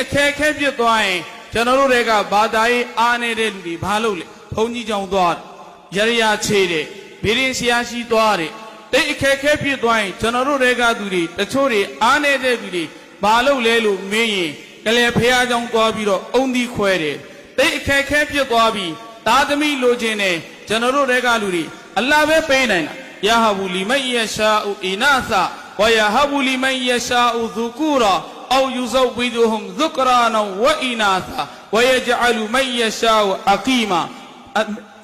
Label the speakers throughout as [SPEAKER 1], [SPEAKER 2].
[SPEAKER 1] အခက်အခဲဖြစ်သွားရင်ကျွန်တော်တို့တွေကဘာသာရေးအားနေတဲ့လူတွေဘာလုပ်လဲဘုန်းကြီးကြောင်သွားတယ်ရရချေးတယ်ဘီရင်ဆရာရှိသွားတယ်တိတ်အခက်အခဲဖြစ်သွားရင်ကျွန်တော်တို့တွေကသူတွေတချို့တွေအားနေတဲ့လူတွေဘာလုပ်လဲလို့မင်းရင်ကလေးဖះကြောင်သွားပြီးတော့အုံဒီခွဲတယ်တိတ်အခက်အခဲဖြစ်သွားပြီးသားသမီးလိုချင်တယ်ကျွန်တော်တို့တွေကလူတွေအလ္လာဟ်ပဲပေးနိုင်တာယာဟဘူလီမန်ယရှာအူအီနာသဝယာဟဘူလီမန်ယရှာအူဇူကူရာ أو يزودهم ذكرانا وإناثا ويجعل من يشاء عقيما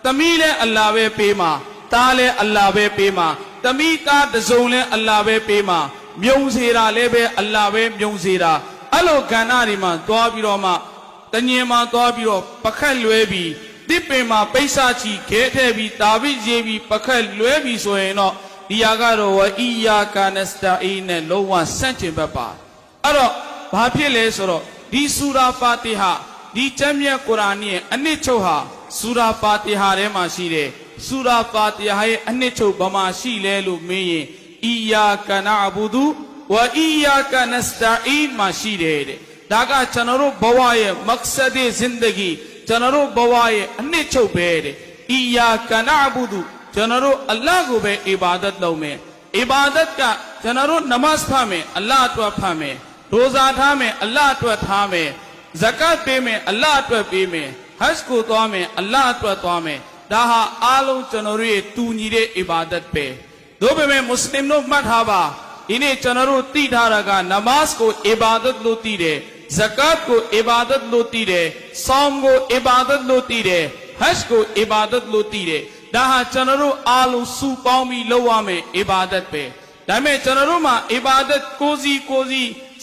[SPEAKER 1] တမီးလဲအလ္လာပဲပေးမှာတားလဲအလ္လာပဲပေးမှာတမီးသားတစ်စုံလဲအလ္လာပဲပေးမှာမြုံစေတာလဲပဲအလ္လာပဲမြုံစေတာအဲ့လိုကဏ္ဍတွေမှာသွားပြီးတော့မှတညင်မှာသွားပြီးတော့ပခက်လွဲပြီးတစ်ပင်မှာပိဿာချီခဲထဲပြီးတာဘိရေးပြီးပခက်လွဲပြီးဆိုရင်တော့ဒီဟာကတော့ဝအီယာကာနစတာအီနဲ့လုံးဝဆန့်ကျင်ဘက်ပါ အဲ့တော့ဘာဖြစ်လဲဆိုတော့ဒီစူရာဖာတီဟာဒီကျမ်းမြတ်ကုရ်အာန်ရဲ့အနှစ်ချုပ်ဟာစူရာဖာတီဟာထဲမှာရှိတယ်စူရာဖာတီဟာရဲ့အနှစ်ချုပ်ဘာမှရှိလဲလို့မင်းရင်အီယာကနာအဘူဒူဝအီယာကနစတာအီန်မှာရှိတယ်တဲ့ဒါကကျွန်တော်တို့ဘဝရဲ့မက္ဆဒ်ဇင်ဒဂီကျွန်တော်တို့ဘဝရဲ့အနှစ်ချုပ်ပဲတဲ့အီယာကနာအဘူဒူကျွန်တော်တို့အလ္လာဟ်ကိုပဲအီဘာဒတ်လုပ်မယ်အီဘာဒတ်ကကျွန်တော်တို့နမတ်ဖတ်မယ်အလ္လာဟ်အတွက်ဖတ်မယ် ရိုဇာထားမယ်အလ္လာဟ်အတွက်ထားမယ်ဇကတ်ပေးမယ်အလ္လာဟ်အတွက်ပေးမယ်ဟတ်ကိုသွားမယ်အလ္လာဟ်အတွက်သွားမယ်ဒါဟာအားလုံးကျွန်တော်တို့ရဲ့တူညီတဲ့အီဘာဒတ်ပဲဒါပေမဲ့မွတ်စလင်တို့မှတ်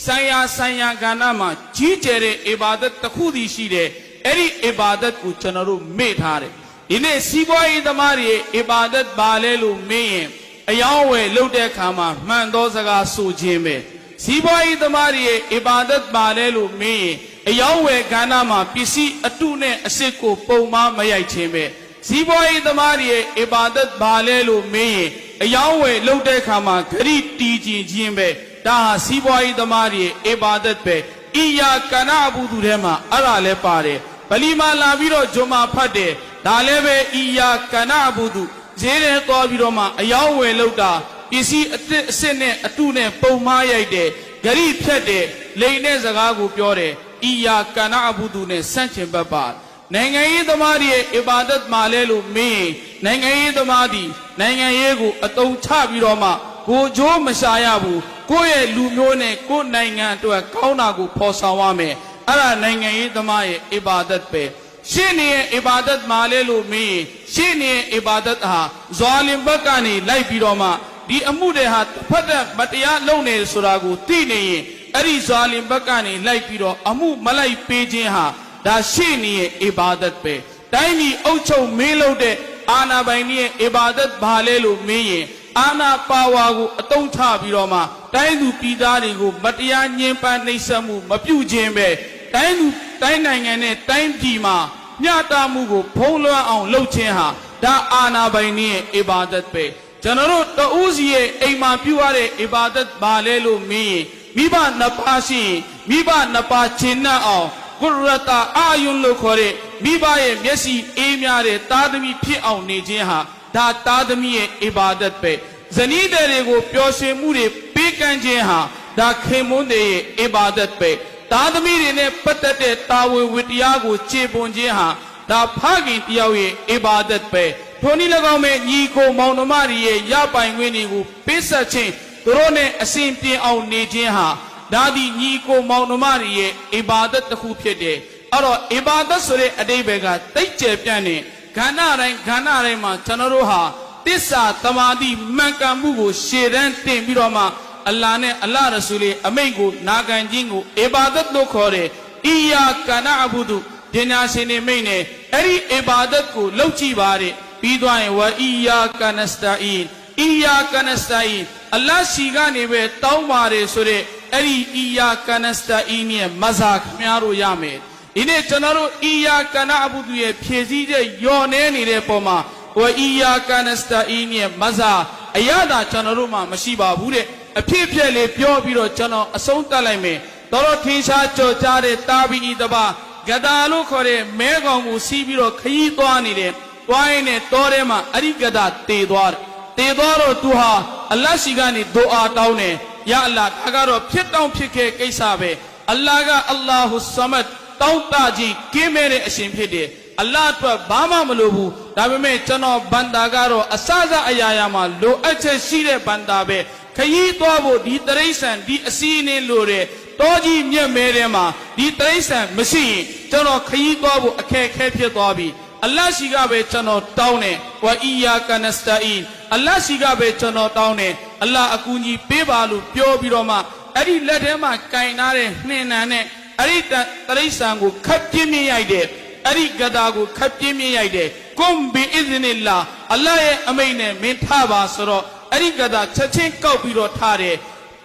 [SPEAKER 1] ထားပါဒီနေ့ကျွန်တော်တို့သိထားတာကနမတ်ကိုအီဘာဒတ်လို့သိတယ်ဇကတ်ကိုအီဘာဒတ်လို့သိတယ်ဆောင်းကိုအီဘာဒတ်လို့သိတယ်ဟတ်ကိုအီဘာဒတ်လို့သိတယ်ဒါဟာကျွန်တော်တို့အားလုံးစုပေါင်းပြီးလုပ်ရမယ်အီဘာဒတ်ပဲဒါပေမဲ့ကျွန်တော်တို့မှာအီဘာဒတ်ကိုစီကိုစီဆိုင်ရာဆိုင်ရာကဏ္ဍမှာကြီးကျယ်တဲ့အီဘာဒတ်တစ်ခုတည်းရှိတယ်အဲ့ဒီအီဘာဒတ်ကိုကျွန်တော်တို့မေ့ထားတယ်ဒီနေ့စီးပွားရေးသမားတွေရဲ့အီဘာဒတ်ဘာလဲလို့မေးရင်အယောင်းဝယ်လုပ်တဲ့အခါမှာမှန်သောစကားဆိုခြင်းပဲစီးပွားရေးသမားတွေရဲ့အီဘာဒတ်ဘာလဲလို့မေးရင်အယောင်းဝယ်ကဏ္ဍမှာပစ္စည်းအတုနဲ့အစစ်ကိုပုံမမရိုက်ခြင်းပဲဇီးပွားရေးသမားတွေရဲ့အီဘာဒတ်ဘာလဲလို့မေးရင်အယောင်းဝယ်လုပ်တဲ့အခါမှာဂရိတီကျင်ခြင်းပဲ ဒါဟာဇီးပွားရေးသမားတွေရဲ့အီဘာဒတ်ပဲအီယာကနာဘူးသူထဲမှာအဲ့ဒါလဲပါတယ်ဗလီမာလာပြီးတော့ဂျွန်မာဖတ်တယ်ဒါလည်းပဲအီယာကနာဘူးသူဈေးထဲသွားပြီးတော့မှအယောင်းဝယ်လုပ်တာပစ္စည်းအစ်စ်အစ်စ်နဲ့အတုနဲ့ပုံမားရိုက်တယ်ဂရိဖြတ်တယ်လိန်တဲ့စကားကိုပြောတယ်အီယာကနာဘူးသူနဲ့ဆန့်ကျင်ဘက်ပါနိုင်ငံရေးသမားတွေရဲ့အီဘာဒတ်မှာလဲလို့မင်းနိုင်ငံရေးသမားဒီနိုင်ငံရေးကိုအတုံချပြီးတော့မှ ကိုကြိုးမရှာရဘူးကိုယ့်ရဲ့လူမျိုးနဲ့ကိုယ့်နိုင်ငံအတွက်ကောင်းတာကိုဖော်ဆောင်ရမယ်အဲ့ဒါနိုင်ငံရေးသမားရဲ့အီဘာဒတ်ပဲရှင်းနေရဲ့အီဘာဒတ်မှာလဲလို့မင်းရှင်းနေရဲ့အီဘာဒတ်ဟာဇွာလင်ဘက်ကနေလိုက်ပြီးတော့မှဒီအမှုတွေဟာတစ်ဖက်သက်မတရားလုပ်နေဆိုတာကိုသိနေရင်အဲ့ဒီဇွာလင်ဘက်ကနေလိုက်ပြီးတော့အမှုမလိုက်ပေးခြင်းဟာဒါရှိနေရဲ့အီဘာဒတ်ပဲတိုင်းပြည်အုပ်ချုပ်မင်းလုပ်တဲ့အာနာပိုင်ရဲ့အီဘာဒတ်ဘာလဲလို့မင်းရင် အာနာပါဝါကိုအတုံးချပြီးတော့မှတိုင်းသူပြည်သားတွေကိုမတရားညှဉ်းပန်းနှိပ်စက်မှုမပြုခြင်းပဲတိုင်းသူတိုင်းနိုင်ငံနဲ့တိုင်းပြည်မှာမျှတမှုကိုဖုံးလွှမ်းအောင်လုပ်ခြင်းဟာဒါအာနာပိုင်ရဲ့အီဘာဒတ်ပဲကျွန်တော်တို့တဦးစီရဲ့အိမ်မှာပြုရတဲ့အီဘာဒတ်ဘာလဲလို့မင်းရင်မိဘနှစ်ပါးရှိရင်မိဘနှစ်ပါးရှင်းနှံ့အောင်ကုရတာအာယုန်လို့ခေါ်တဲ့မိဘရဲ့မျက်စိအေးများတဲ့သားသမီးဖြစ်အောင်နေခြင်းဟာ ဒါသားသမီးရဲ့အီဘာဒတ်ပဲဇနီးတဲ့တွေကိုပျော်ရွှင်မှုတွေပေးကမ်းခြင်းဟာဒါခင်မွန်းတဲ့ရဲ့အီဘာဒတ်ပဲသားသမီးတွေနဲ့ပတ်သက်တဲ့တာဝန်ဝတ္တရားကိုခြေပွန်ခြင်းဟာဒါဖခင်တယောက်ရဲ့အီဘာဒတ်ပဲထိုနည်း၎င်းမဲ့ညီကိုမောင်နှမတွေရဲ့ရပိုင်ခွင့်တွေကိုပေးဆက်ခြင်းသူတို့နဲ့အစဉ်ပြေအောင်နေခြင်းဟာဒါဒီညီကိုမောင်နှမတွေရဲ့အီဘာဒတ်တစ်ခုဖြစ်တယ်အဲ့တော့အီဘာဒတ်ဆိုတဲ့အတိပ္ပယ်ကတိတ်ကျယ်ပြန့်နေ ခန္ဓာတိုင်းခန္ဓာတိုင်းမှာကျွန်တော်တို့ဟာတစ္ဆာတမာတိမှန်ကန်မှုကို ရှေ့တန်းတင်ပြီးတော့မှအလ္လာနဲ့အလ္လာရဆူလီအမိန့်ကိုနာခံခြင်းကိုအီဘာဒတ်လို့ခေါ်တယ်အီယာကနာအဘူဒုပညာရှင်တွေမိန့်နေအဲ့ဒီအီဘာဒတ်ကိုလုပ်ကြည့်ပါတဲ့ပြီးသွားရင်ဝအီယာကနစတာအီအီယာကနစတာအီအလ္လာရှိကနေပဲတောင်းပါတယ်ဆိုတဲ့အဲ့ဒီအီယာကနစတာအီနဲ့မဇာခင်ဗျားတို့ရမယ် ဒီနေ့ကျွန်တော်တို့အီယာကနအဘုသူရဲ့ဖြည့်စည်းတဲ့ယော်နေနေတဲ့ပုံမှာဟိုအီယာကနစတာအီနဲ့မဇာအရသာကျွန်တော်တို့မှမရှိပါဘူးတဲ့အဖြစ်အပျက်လေးပြောပြီးတော့ကျွန်တော်အဆုံးတတ်လိုက်မယ်တော်တော်ထင်ရှားကြော်ကြားတဲ့တာဘီဤတပါဂဒါလို့ခေါ်တဲ့မဲကောင်ကိုစီးပြီးတော့ခရီးသွားနေတယ်တွိုင်းနဲ့တောထဲမှာအရိဂဒါတေသွားတယ်တေသွားတော့သူဟာအလတ်ရှိကနေဒူအာတောင်းတယ်ယာအလ္လာဒါကတော့ဖြစ်တောင်းဖြစ်ခဲ့ကိစ္စပဲအလ္လာဟ်ကအလ္လာဟူဆမတ် တောင်းတကြီးကင်းမဲ့တဲ့အရှင်ဖြစ်တယ်အလ္လာဟ်အတွက်ဘာမှမလိုဘူးဒါပေမဲ့ကျွန်တော်ဘန္တာကတော့အစစအရာရာမှာလိုအပ်ချက်ရှိတဲ့ဘန္တာပဲခရီးသွားဖို့ဒီတရိษံဒီအစီအင်းလိုတဲ့တောကြီးမြက်မဲထဲမှာဒီတရိษံမရှိရင်ကျွန်တော်ခရီးသွားဖို့အခက်အခဲဖြစ်သွားပြီအလ္လာဟ်ရှိကပဲကျွန်တော်တောင်းတယ်ဝအီယာကနစတာအီအလ္လာဟ်ရှိကပဲကျွန်တော်တောင်းတယ်အလ္လာဟ်အကူကြီးပေးပါလို့ပြောပြီးတော့မှအဲ့ဒီလက်ထဲမှာကင်ထားတဲ့နှင်းနံနဲ့ အဲ့ဒီတရိษံကိုခပ်ပြင်းပြင်းရိုက်တယ်အဲ့ဒီဂဒါကိုခပ်ပြင်းပြင်းရိုက်တယ်ကွမ်ဘီအစ်ဇနီလာအလ္လာဟ်ရဲ့အမိန့်နဲ့မင်းထပါဆိုတော့အဲ့ဒီဂဒါချက်ချင်းကောက်ပြီးတော့ထားတယ်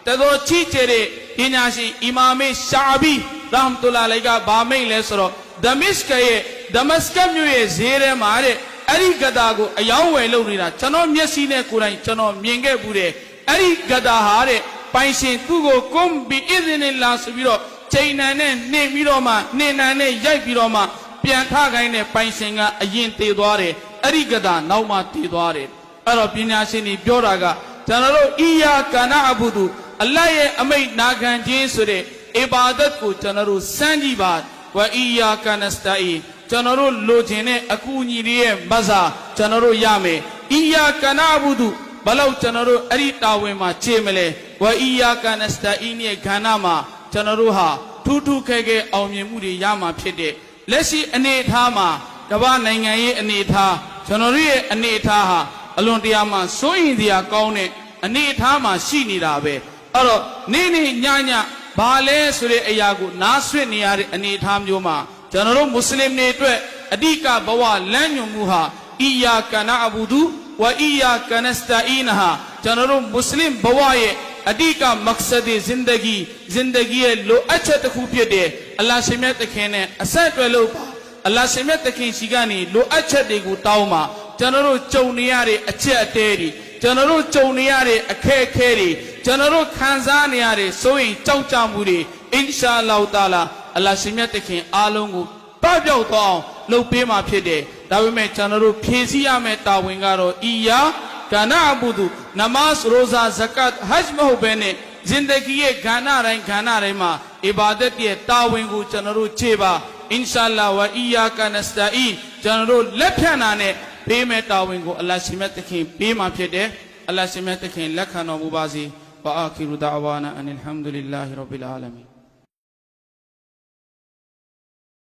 [SPEAKER 1] တတော်ချီကျတဲ့ပညာရှင်အီမာမေရှာဘီရဟမ်တူလာလိုက်ကဗာမိတ်လဲဆိုတော့ဒမစ္စကရဲ့ဒမစကတ်မြို့ရဲ့ဈေးထဲမှာတဲ့အဲ့ဒီဂဒါကိုအယောင်းဝယ်လုပ်နေတာကျွန်တော်မျက်စိနဲ့ကိုယ်တိုင်ကျွန်တော်မြင်ခဲ့ဘူးတဲ့အဲ့ဒီဂဒါဟာတဲ့ပိုင်ရှင်သူ့ကိုကွမ်ဘီအစ်ဇနီလာဆိုပြီးတော့ ချိန်နံနဲ့နှင်ပြီးတော့မှနှင်နံနဲ့ရိုက်ပြီးတော့မှပြန်ထခိုင်းတဲ့ပိုင်ရှင်ကအရင်တည်သွားတယ်အဲ့ဒီကတာနောက်မှတည်သွားတယ်အဲ့တော့ပညာရှင်တွေပြောတာကကျွန်တော်တို့အီယာကာနာအဘူဒူအလ္လာဟ်ရဲ့အမိတ်နာခံခြင်းဆိုတဲ့အီဘာဒတ်ကိုကျွန်တော်တို့စမ်းကြည့်ပါဝအီယာကာနစတာအီကျွန်တော်တို့လိုချင်တဲ့အကူအညီတွေရဲ့မဇာကျွန်တော်တို့ရမယ်အီယာကာနာအဘူဒူဘလောက်ကျွန်တော်တို့အဲ့ဒီတာဝန်မှာခြေမလဲဝအီယာကာနစတာအီရဲ့ခန္ဓာမှာ ကျွန်တော်တို့ဟာထူးထူးခဲခဲအောင်မြင်မှုတွေရမှာဖြစ်တဲ့လက်ရှိအနေအထားမှာကမ္ဘာနိုင်ငံရေးအနေအထားကျွန်တော်တို့ရဲ့အနေအထားဟာအလွန်တရာမှစိုးရင်စရာကောင်းတဲ့အနေအထားမှာရှိနေတာပဲအဲ့တော့နေ့နေ့ညညဘာလဲဆိုတဲ့အရာကိုနားဆွင့်နေရတဲ့အနေအထားမျိုးမှာကျွန်တော်တို့မွတ်စလင်တွေအတွက်အဓိကဘဝလမ်းညွှန်မှုဟာအီယာကနာအဘူဒူဝအီယာကနစတာအီနဟာကျွန်တော်တို့မွတ်စလင်ဘဝရဲ့ အဓိကမက္ဆဒ်ဇင်ဒဂီဇင်ဒဂီရဲ့လိုအပ်ချက်တစ်ခုဖြစ်တဲ့အလ္လာဟ်ရှင်မြတ်တခင်နဲ့အဆက်အသွယ်လို့ပါအလ္လာဟ်ရှင်မြတ်တခင်ရှိကနေလိုအပ်ချက်တွေကိုတောင်းပါကျွန်တော်တို့ကြုံနေရတဲ့အချက်အတဲတွေကျွန်တော်တို့ကြုံနေရတဲ့အခက်အခဲတွေကျွန်တော်တို့ခံစားနေရတဲ့စိုးရိမ်ကြောက်ကြမှုတွေအင်ရှာအလ္လာဟ်တာလာအလ္လာဟ်ရှင်မြတ်တခင်အားလုံးကိုပပျောက်သွားအောင်လုပ်ပေးမှာဖြစ်တယ်ဒါပေမဲ့ကျွန်တော်တို့ဖြည့်ဆည်းရမယ့်တာဝန်ကတော့အီယာ ကာနာအဘူဒူနမတ်ရိုဇာဇကတ်ဟဂျ်မဟုတ်ဘဲနဲ့ဇင်ဒဂီရဲ့ခန္ဓာတိုင်းခန္ဓာတိုင်းမှာအီဘာဒတ်ရဲ့တာဝန်ကိုကျွန်တော်တို့ခြေပါအင်ရှာလာဝအီယာကနစတာအီကျွန်တော်တို့လက်ဖြန့်တာနဲ့ပေးမဲ့တာဝန်ကိုအလ္လာဟ်ရှင်မြတ်တခင်ပေးမှာဖြစ်တယ်အလ္လာဟ်ရှင်မြတ်တခင်လက်ခံတော်မူပါစေဝအာခိရူဒါအဝါနာအန်အလ်ဟမ်ဒူလ illah ရဘ်ဘီလ်အာလမီ